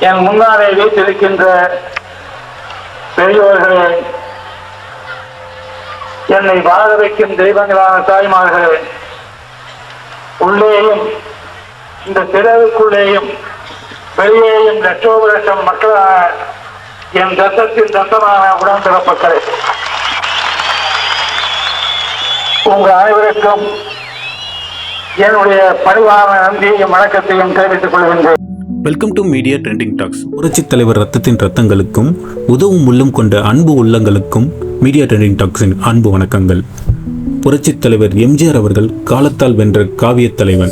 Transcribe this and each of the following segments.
என் முன்னாலே வீட்டிருக்கின்ற பெரியோர்களே என்னை வாழ வைக்கும் தெய்வங்களான தாய்மார்களே உள்ளேயும் இந்த திறவுக்குள்ளேயும் வெளியேயும் லட்சோப லட்சம் மக்களான என் தத்தத்தின் தத்தமான உடன்பிறப்புகளே உங்கள் அனைவருக்கும் என்னுடைய பணிவான நன்றியையும் வணக்கத்தையும் தெரிவித்துக் கொள்கின்றேன். Welcome to media trending talks புரட்சித் தலைவர் ரத்தத்தின் ரத்தங்களுக்கும் உதவும் உள்ளம் கொண்ட அன்பு உள்ளங்களுக்கும் மீடியா ட்ரெண்டிங் டாக்ஸின் அன்பு வணக்கங்கள். புரட்சித் தலைவர் எம்ஜிஆர் அவர்கள் காலத்தால் வென்ற காவியத் தலைவன்.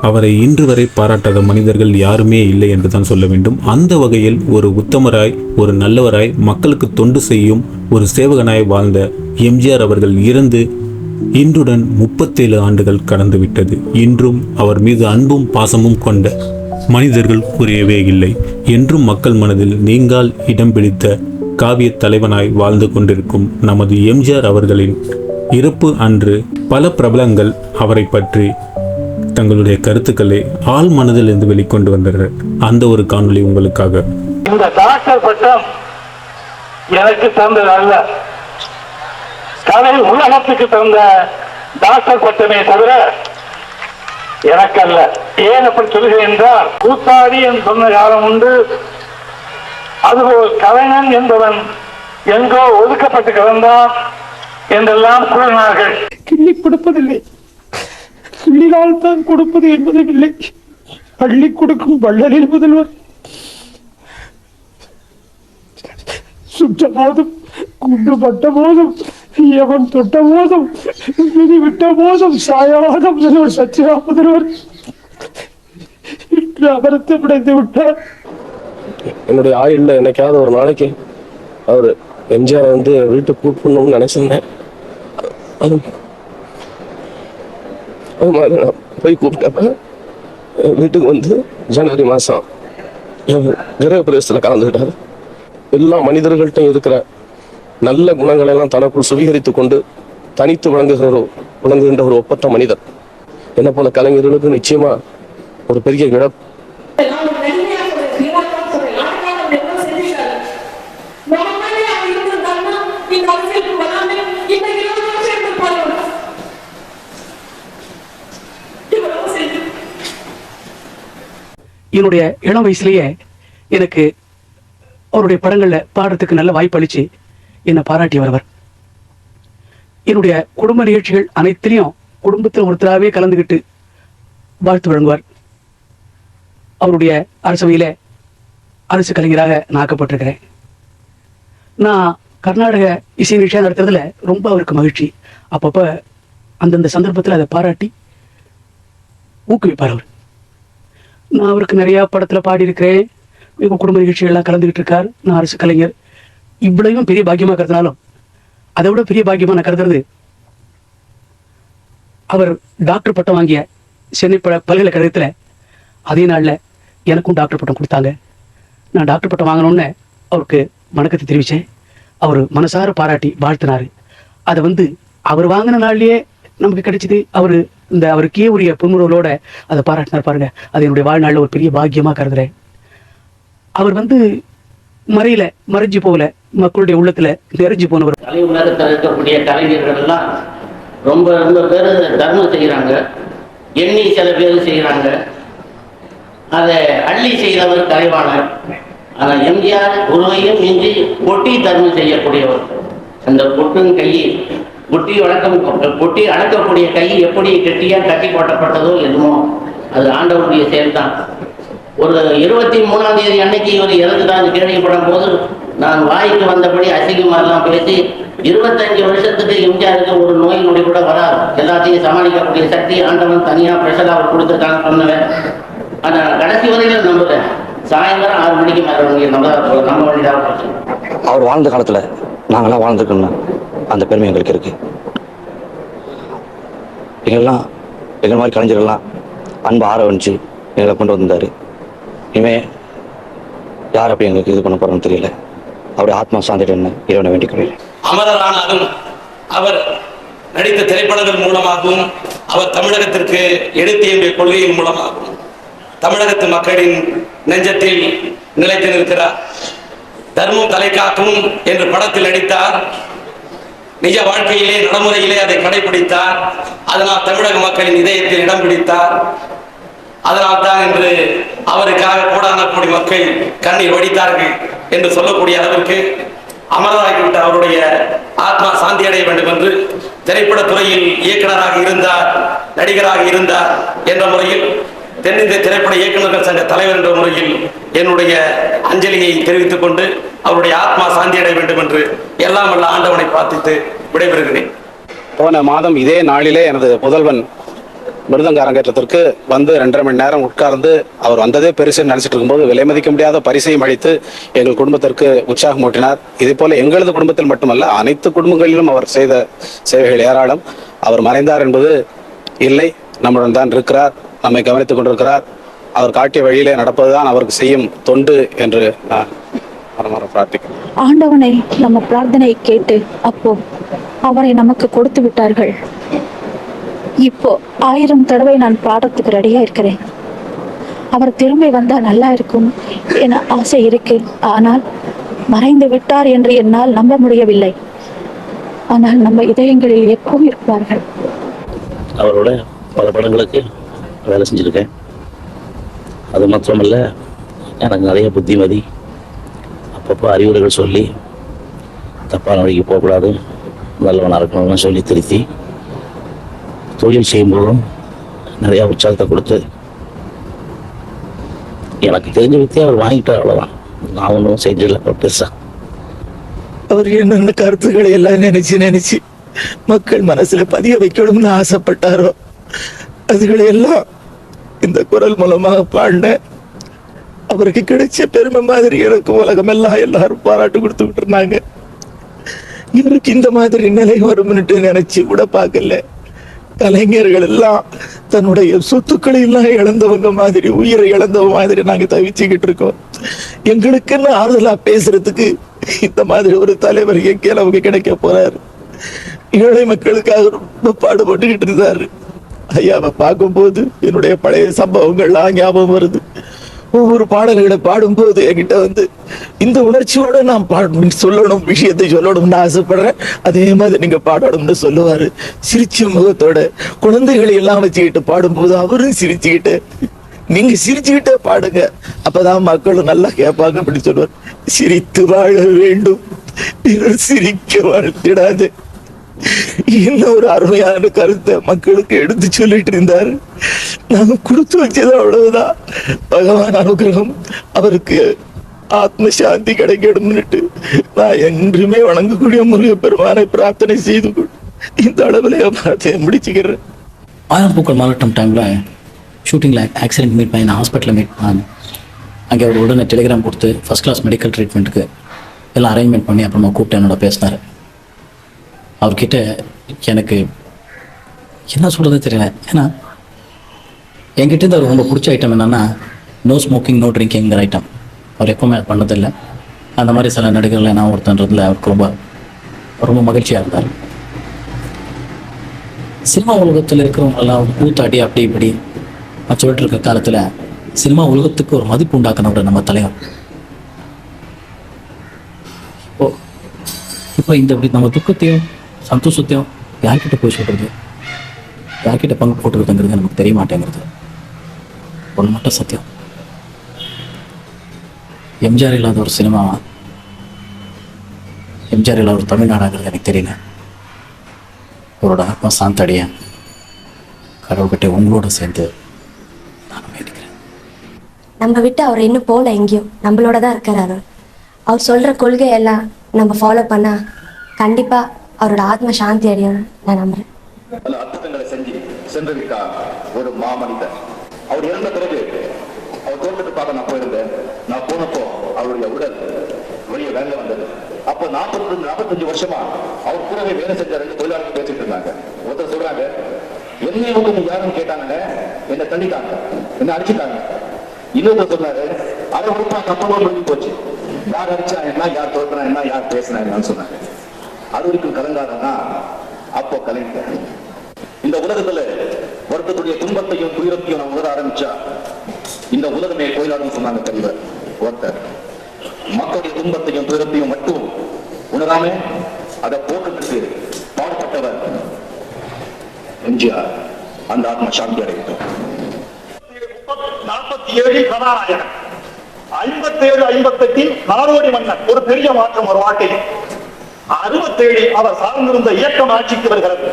அவரை இன்று வரை பாராட்டாத மனிதர்கள் யாருமே இல்லை என்று தான் சொல்ல வேண்டும். அந்த வகையில் ஒரு உத்தமராய் ஒரு நல்லவராய் மக்களுக்கு தொண்டு செய்யும் ஒரு சேவகனாய் வாழ்ந்த எம்ஜிஆர் அவர்கள் இறந்து இன்றுடன் முப்பத்தேழு ஆண்டுகள் கடந்துவிட்டது. இன்றும் அவர் மீது அன்பும் பாசமும் கொண்ட மனிதர்கள் குறையவே இல்லை. என்றும் மக்கள் மனதில் நீங்கால் இடம் பிடித்த காவிய தலைவனாய் வாழ்ந்து கொண்டிருக்கும் நமது எம்ஜிஆர் அவர்களின் இறப்பு அன்று பல பிரபலங்கள் அவரை பற்றி தங்களுடைய கருத்துக்களை ஆள் மனதிலிருந்து வெளிக்கொண்டு வந்தனர். அந்த ஒரு காணொலி உங்களுக்காக. இந்த டாக்டர் பட்டம் எனக்கு தந்தது அல்ல. கலை உலகத்துக்கு தந்த டாக்டர் பட்டமே தவிர எனக்கல்ல. ஏன் அப்படி சொல்கிறேன் என்றால் கூத்தாடி என்று சொன்ன காலம் உண்டு. அதுபோல் கலைஞன் என்பவன் எங்கோ ஒதுக்கப்பட்டு கிடந்தான் என்றெல்லாம் கூறினார்கள். கிள்ளி கொடுப்பதில்லை. கிள்ளினால் தான் கொடுப்பது என்பதும் இல்லை அள்ளி கொடுக்கும் வள்ளலில் முதல்வர். சுற்ற போதும் குண்டு பட்ட போதும் எவன் தொட்ட போதும் இனி விட்ட மோசம் சாயாத முதல்வர் சச்சியா முதல்வர். இன்று அமரத்து விடைந்து விட்டார். என்னுடைய ஆயுள்ல என்னைக்காவது ஒரு நாளைக்கு அவர் எம்ஜிஆர் வந்து வீட்டுக்கு கூப்பிடணும்னு நினைச்சிருந்தேன். அது அது மாதிரி நான் போய் கூப்பிட்டப்ப வீட்டுக்கு வந்து ஜனவரி மாதம் கிரக பிரவேசத்தில் கலந்துக்கிட்டாரு. எல்லா மனிதர்கள்ட்டையும் இருக்கிற நல்ல குணங்களை எல்லாம் தனக்குள் சுவீகரித்து கொண்டு தனித்து விளங்குகிற விளங்குகின்ற ஒரு ஒப்பற்ற மனிதர். என்ன போல கலைஞர்களுக்கு நிச்சயமா ஒரு பெரிய இடம். என்னுடைய இளம் வயசுலயே எனக்கு அவருடைய படங்கள்ல பாடுறதுக்கு நல்ல வாய்ப்பு அளிச்சு என்னை பாராட்டியவர் அவர். என்னுடைய குடும்ப நிகழ்ச்சிகள் அனைத்திலையும் குடும்பத்தில் ஒருத்தராகவே கலந்துக்கிட்டு வாழ்த்து வழங்குவார். அவருடைய அரசவையில் அரசு கலைஞராக நான் ஆக்கப்பட்டிருக்கிறேன். நான் கர்நாடக இசை நிகழ்ச்சியாக நடத்துறதுல ரொம்ப அவருக்கு மகிழ்ச்சி. அப்பப்போ அந்தந்த சந்தர்ப்பத்தில் அதை பாராட்டி ஊக்குவிப்பார் அவர். நான் அவருக்கு நிறையா படத்துல பாடியிருக்கிறேன். இவங்க குடும்ப நிகழ்ச்சிகள்லாம் கலந்துகிட்டு இருக்கார். நான் அரசு கலைஞர். இவ்வளவும் பெரிய பாக்கியமாக இருக்கிறதுனாலும் அதை விட பெரிய பாக்கியமா நான் கருதுறது அவர் டாக்டர் பட்டம் வாங்கிய சென்னை ப- பல்கலைக்கழகத்தில் அதே நாள்ல எனக்கும் டாக்டர் பட்டம் கொடுத்தாங்க. நான் டாக்டர் பட்டம் வாங்கணும்னு அவருக்கு வணக்கத்தை தெரிவிச்சேன். அவர் மனசார பாராட்டி வாழ்த்தினார். அதை வந்து அவர் வாங்கின நாள்லயே நமக்கு கிடைச்சிது. அவர் இந்த அவருக்கே உரிய புன்முறவலோட அதை பாராட்டினார் பாருங்க. அது என்னுடைய வாழ்நாளில் ஒரு பெரிய பாக்கியமா கருதுறேன். அவர் வந்து மறையில மறைஞ்சு போகல. மக்களுடைய உள்ளத்துல நிறைஞ்சு போனவர். கலை உலகத்தில் இருக்கக்கூடிய கலைஞர்கள் எல்லாம் ரொம்ப ரொம்ப பேர் தர்மம் செய்கிறாங்க எண்ணி சில பேர் செய்கிறாங்க அதை அள்ளி செய்தவர் கலைவாணர். ஆனால் எம்ஜிஆர் குருவையும் மிஞ்சி பொட்டி தர்மம் செய்யக்கூடியவர். அந்த பொட்டும் கை பொட்டி வழக்கம் பொட்டி அடக்கக்கூடிய கை எப்படி கெட்டியாக கட்டி போட்டப்பட்டதோ எதுமோ அது ஆண்டவருடைய செயல்தான். ஒரு இருபத்தி மூணாம் தேதி அன்னைக்கு இவர் இறந்துட்டான்னு கேள்விப்படும் போது நான் வாய்க்கு வந்தபடி அசிங்கமாரெல்லாம் பேசி இருபத்தஞ்சு வருஷத்துக்கு எம்ஜிஆருக்கு ஒரு நோய் நொடி கூட வராது. எல்லாத்தையும் சமாளிக்கக்கூடிய சக்தி ஆண்டவன் தனியா ஸ்பெஷலாக அவர் கொடுத்துருக்காங்க சொன்னவன் ஆனா கடைசி வரைக்கும் நம்புறேன் சாயந்தரம் ஆறு மணிக்கு மேல நீங்க நம்ப நம்ப அவர் வாழ்ந்த காலத்தில் நாங்களாம் வாழ்ந்துருக்கோம்னா அந்த பெருமை எங்களுக்கு இருக்கு. எங்கெல்லாம் எங்கள் மாதிரி கலைஞர்கள்லாம் அன்பு ஆரம்பிச்சு எங்களை கொண்டு வந்திருந்தாரு. இனிமே யார் அப்படி எங்களுக்கு இது பண்ண போறோம்னு தெரியல. அவருடைய ஆத்மா சாந்திட்டு என்ன? இறைவனை வேண்டிக் கொள்கிறேன் அமரரானாலும் அவர் நடித்த திரைப்படங்கள் மூலமாகவும் அவர் தமிழகத்திற்கு எடுத்தியம்பிய கொள்கையின் மூலமாகவும் தமிழகத்து மக்களின் நெஞ்சத்தில் நிலைத்து நிற்கிறார். தர்மம் தலைக்காக்கும் என்று படத்தில் நடித்தார். நிஜ வாழ்க்கையிலே நடைமுறையிலே அதை கடைபிடித்தார். அதனால் தமிழக மக்களின் இதயத்தில் இடம் பிடித்தார். அதனால் தான் இன்று அவருக்காக கோடான கோடி மக்கள் கண்ணீர் வடித்தார்கள். என்று சொல்லக்கூடிய அளவிற்கு அமரராகிவிட்ட அவருடைய ஆத்மா சாந்தி அடைய வேண்டும் என்று திரைப்பட துறையில் இயக்குனராக இருந்தார் நடிகராக இருந்தார் என்ற முறையில் தென்னிந்திய திரைப்பட இயக்குநர்கள் சங்க தலைவர் என்ற முறையில் என்னுடைய அஞ்சலியை தெரிவித்துக் கொண்டு அவருடைய ஆத்மா சாந்தி அடைய வேண்டும் என்று எல்லாம் வல்ல ஆண்டவனை பிரார்த்தித்து விடைபெறுகிறேன். போன மாதம் இதே நாளிலே எனது புதல்வன் மிருதங்க அரங்கேற்றத்திற்கு வந்து ரெண்டரை மணி நேரம் உட்கார்ந்து அவர் வந்ததே பெருசு நினைச்சிட்டு இருக்கும்போது விலை மதிக்க முடியாத பரிசையும் அளித்து எங்கள் குடும்பத்திற்கு உற்சாகம் ஊட்டினார். இதே போல எங்களது குடும்பத்தில் மட்டுமல்ல அனைத்து குடும்பங்களிலும் அவர் செய்த சேவைகள் ஏராளம். அவர் மறைந்தார் என்பது இல்லை நம்முடன் தான் இருக்கிறார் நம்மை கவனித்துக் கொண்டிருக்கிறார். அவர் காட்டிய வழியிலே நடப்பதுதான் அவருக்கு செய்யும் தொண்டு என்று நான் பிரார்த்திக்கிறேன். ஆண்டவனை நம்ம பிரார்த்தனை கேட்டு அப்போ அவரை நமக்கு கொடுத்து விட்டார்கள். இப்போ ஆயிரம் தடவை நான் பாடத்துக்கு ரெடியா இருக்கிறேன். அவர் திரும்பி வந்தா நல்லா இருக்கும் என ஆசை இருக்கு. ஆனால் மறைந்து விட்டார் என்று என்னால் நம்ப முடியவில்லை. ஆனால் நம்ம இதயங்களில் எப்பவும் இருப்பார்கள். அவரோட பல படங்களுக்கு வேலை செஞ்சுருக்கேன். அது மாத்திரமல்ல எனக்கு நிறைய புத்திமதி. அப்பப்போ அறிவுரைகள் சொல்லி தப்பான வழிக்கு போகக்கூடாது நல்லவனாக இருக்கணும்னு சொல்லி திருத்தி தொழில் செய்யும்போதும் நிறையா உற்சாகத்தை கொடுத்து எனக்கு தெரிஞ்ச வித்தியை அவர் வாங்கிட்டார் அவ்வளோதான் நான் ஒன்றும் செஞ்சிடல பெருசாக அவர் என்னென்ன கருத்துக்களை எல்லாம் நினைச்சு நினைச்சு மக்கள் மனசுல பதிய வைக்கணும்னு ஆசைப்பட்டாரோ அதுகளை எல்லாம் இந்த குரல் மூலமாக பாடின அவருக்கு கிடைச்ச பெருமை மாதிரி எனக்கு உலகமெல்லாம் எல்லாரும் பாராட்டு கொடுத்துக்கிட்டு இருந்தாங்க. இவருக்கு இந்த மாதிரி நிலை வரும்னுட்டு நினைச்சு கூட பார்க்கல. கலைஞர்கள் எல்லாம் தன்னுடைய சொத்துக்களை எல்லாம் இழந்தவங்க மாதிரி உயிரை இழந்தவங்க மாதிரி நாங்க தவிச்சுக்கிட்டு இருக்கோம். எங்களுக்குன்னு ஆறுதலா பேசுறதுக்கு இந்த மாதிரி ஒரு தலைவர் எங்கே நமக்கு கிடைக்க போறாரு. ஏழை மக்களுக்காக ரொம்ப பாடுபட்டுக்கிட்டு இருந்தாரு ஐயாவை பார்க்கும்போது என்னுடைய பழைய சம்பவங்கள்லாம் ஞாபகம் வருது. ஒவ்வொரு பாடல்களை பாடும்போது என்கிட்ட வந்து இந்த உணர்ச்சியோட நான் பாடணும் சொல்லணும் விஷயத்தை சொல்லணும்னு ஆசைப்படுறேன். அதே மாதிரி நீங்க பாடணும்னு சொல்லுவாரு. சிரிச்ச முகத்தோட குழந்தைகளை எல்லாம் வச்சுக்கிட்டு பாடும்போது அவரும் சிரிச்சுக்கிட்டு நீங்க சிரிச்சுக்கிட்டே பாடுங்க. அப்பதான் மக்களும் நல்லா கேட்பாங்க அப்படின்னு சொல்லுவார். சிரித்து வாழ வேண்டும். பிறர் சிரிக்க வாழ்த்திடாது இன்னொரு ஒரு அருமையான கருத்தை மக்களுக்கு எடுத்து சொல்லிட்டு இருந்தார். நாங்க கொடுத்து வச்சது அவ்வளவுதான். பகவான் அனுகிரகம் அவருக்கு ஆத்ம சாந்தி கிடைக்கணும்னுட்டு நான் என்றுமே வணங்கக்கூடிய முருக பெருமானை பிரார்த்தனை செய்து கொண்டு இந்த அளவுல பிரார்த்தனை முடிச்சுக்கிறேன். ஆயிரம் பூக்கள் மாவட்டம் டைம்ல ஷூட்டிங்கில் ஆக்சிடென்ட் மீட் பண்ணி நான் ஹாஸ்பிட்டலில் மீட் பண்ணேன். அங்கே அவர் உடனே டெலிகிராம் கொடுத்து ஃபஸ்ட் கிளாஸ் மெடிக்கல் ட்ரீட்மெண்ட்டுக்கு எல்லாம் அரேஞ்ச்மெண்ட் பண்ணி அப்புறமா கூப்பிட்டு என்னோட பேசினார். அவர்கிட்ட எனக்கு என்ன சொல்கிறது தெரியல. ஏன்னா என்கிட்ட இருந்து அவர் ரொம்ப பிடிச்ச ஐட்டம் என்னென்னா நோ ஸ்மோக்கிங் நோ ட்ரிங்கிங்கிற ஐட்டம் அவர் எப்பவுமே அது பண்ணதில்லை. அந்த மாதிரி சில நடிகர்களை நான் ஒருத்தன்றதுல அவருக்கு ரொம்ப ரொம்ப மகிழ்ச்சியாக இருந்தார். சினிமா உலகத்தில் இருக்கிறவங்கெல்லாம் கூத்தாடி அப்படி இப்படி சொல்லிட்டு இருக்க காலத்தில் சினிமா உலகத்துக்கு ஒரு மதிப்பு உண்டாக்குனவர் நம்ம தலைவர். இப்போ இப்போ இந்த நம்ம துக்கத்தையும் சந்தோஷத்தையும் யார்கிட்ட போய் சொல்கிறது யார்கிட்ட பங்கு போட்டுக்கிறதுங்கிறது நமக்கு தெரிய மாட்டேங்கிறது ஒன்று மட்டும் சத்தியம். எம்ஜிஆர் இல்லாத ஒரு சினிமாவா எம்ஜிஆர் இல்லாத ஒரு தமிழ்நாடாங்கிறது எனக்கு தெரியல. அவரோட ஆத்மா சாந்தடைய கடவுள்கிட்ட உங்களோட சேர்ந்து நான் வேண்டிக்கிறேன். நம்ம விட்டு அவர் இன்னும் போல எங்கேயும் நம்மளோட தான் இருக்கிறாரு அவர். சொல்ற கொள்கையெல்லாம் நம்ம ஃபாலோ பண்ணா கண்டிப்பா அவரோட ஆத்ம சாந்தி அடையும் நான் நம்புறேன். பல அற்புதங்களை செஞ்சு சென்றிருக்கார் ஒரு மாமனிதர். அவர் இறந்த பிறகு அவர் தோட்டத்தை பார்க்க நான் போயிருந்தேன். நான் போனப்போ அவருடைய உடல் வெளியே வேலை வந்தது. அப்போ நாற்பத்தி நாற்பத்தஞ்சு வருஷமா அவர் கூடவே வேலை செஞ்ச ரெண்டு தொழிலாளர்கள் பேசிட்டு இருந்தாங்க. ஒருத்தர் சொல்றாங்க என்னை வந்து நீ யாருன்னு கேட்டாங்க என்ன தள்ளிட்டாங்க. என்ன அடிச்சுட்டாங்க. இன்னொருத்தர் சொன்னாரு அரை உறுப்பா கப்பலோ போச்சு. யார் அடிச்சா என்ன யார் தோற்கனா என்ன யார் பேசினா என்னன்னு சொன்னாங்க அது வரைக்கும் கலங்காரன்னா அப்போ கலைஞர். இந்த உலகத்துல ஒருத்தருடைய துன்பத்தையும் துயரத்தையும் நான் உணர ஆரம்பிச்சா இந்த உலகமே கோயிலாடும் சொன்னாங்க தலைவர் ஒருத்தர். மக்களுடைய துன்பத்தையும் துயரத்தையும் மட்டும் உணராம அதை போக்குறதுக்கு பாடுபட்டவர் எம்ஜிஆர். அந்த ஆத்ம சாந்தி அடையட்டும். நாற்பத்தி ஏழில் கதாநாயகன். ஐம்பத்தேழு ஐம்பத்தெட்டில் நாடோடி மன்னன். ஒரு பெரிய மாற்றம் ஒரு வாழ்க்கையில். அறுபத்தேழில் அவர் சார்ந்திருந்த இயக்கம் ஆட்சிக்கு வருகிறது.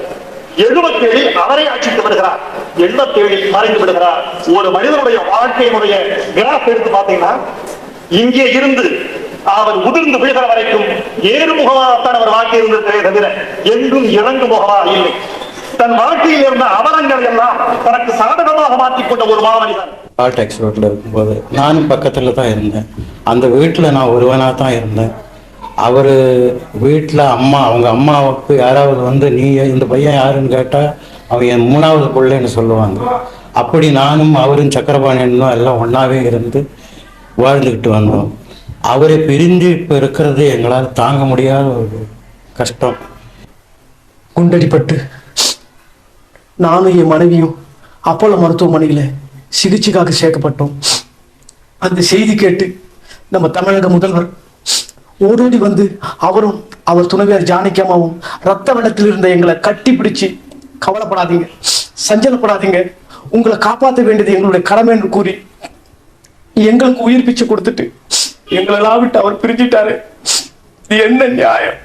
எழுபத்தேழில் அவரை ஆட்சிக்கு வருகிறார். எண்பத்தேழில் மறைந்து விடுகிறார். ஒரு மனிதனுடைய வாழ்க்கையினுடைய கிராஃப் எடுத்து பார்த்தீங்கன்னா இங்கே இருந்து அவர் உதிர்ந்து விழுகிற வரைக்கும் ஏறு முகமாகத்தான் அவர் வாழ்க்கை இருந்ததே தவிர எங்கும் இறங்கு முகமா இல்லை. தன் வாழ்க்கையில் இருந்த அவலங்கள் எல்லாம் தனக்கு சாதகமாக மாற்றிக்கொண்ட ஒரு மாமனிதன். ஹார்ட் டேக்ஸ் இருக்கும்போது நானும் பக்கத்தில் தான் இருந்தேன். அந்த வீட்டில் நான் ஒருவனாக தான் இருந்தேன். அவர் வீட்டில் அம்மா அவங்க அம்மாவுக்கு யாராவது வந்து நீ இந்த பையன் யாருன்னு கேட்டால் அவன் என் மூணாவது பிள்ளைன்னு சொல்லுவாங்க. அப்படி நானும் அவரும் சக்கரபாணியனும் எல்லாம் ஒன்றாவே இருந்து வாழ்ந்துக்கிட்டு வந்தோம். அவரை பிரிஞ்சு இப்போ இருக்கிறது எங்களால் தாங்க முடியாத ஒரு கஷ்டம். குண்டடிப்பட்டு நானும் என் மனைவியும் அப்போலோ மருத்துவமனையில் சிகிச்சைக்காக சேர்க்கப்பட்டோம். அந்த செய்தி கேட்டு நம்ம தமிழக முதல்வர் ஓடோடி வந்து அவரும் அவர் துணைவியார் ஜானகியம்மாவும் ரத்த வெள்ளத்தில் இருந்த எங்களை கட்டி பிடிச்சு கவலைப்படாதீங்க சஞ்சலப்படாதீங்க. உங்களை காப்பாற்ற வேண்டியது எங்களுடைய கடமை என்று கூறி எங்களுக்கு உயிர் பிச்சை கொடுத்துட்டு எங்களெல்லாம் விட்டு அவர் பிரிஞ்சிட்டாரு. இது என்ன நியாயம்?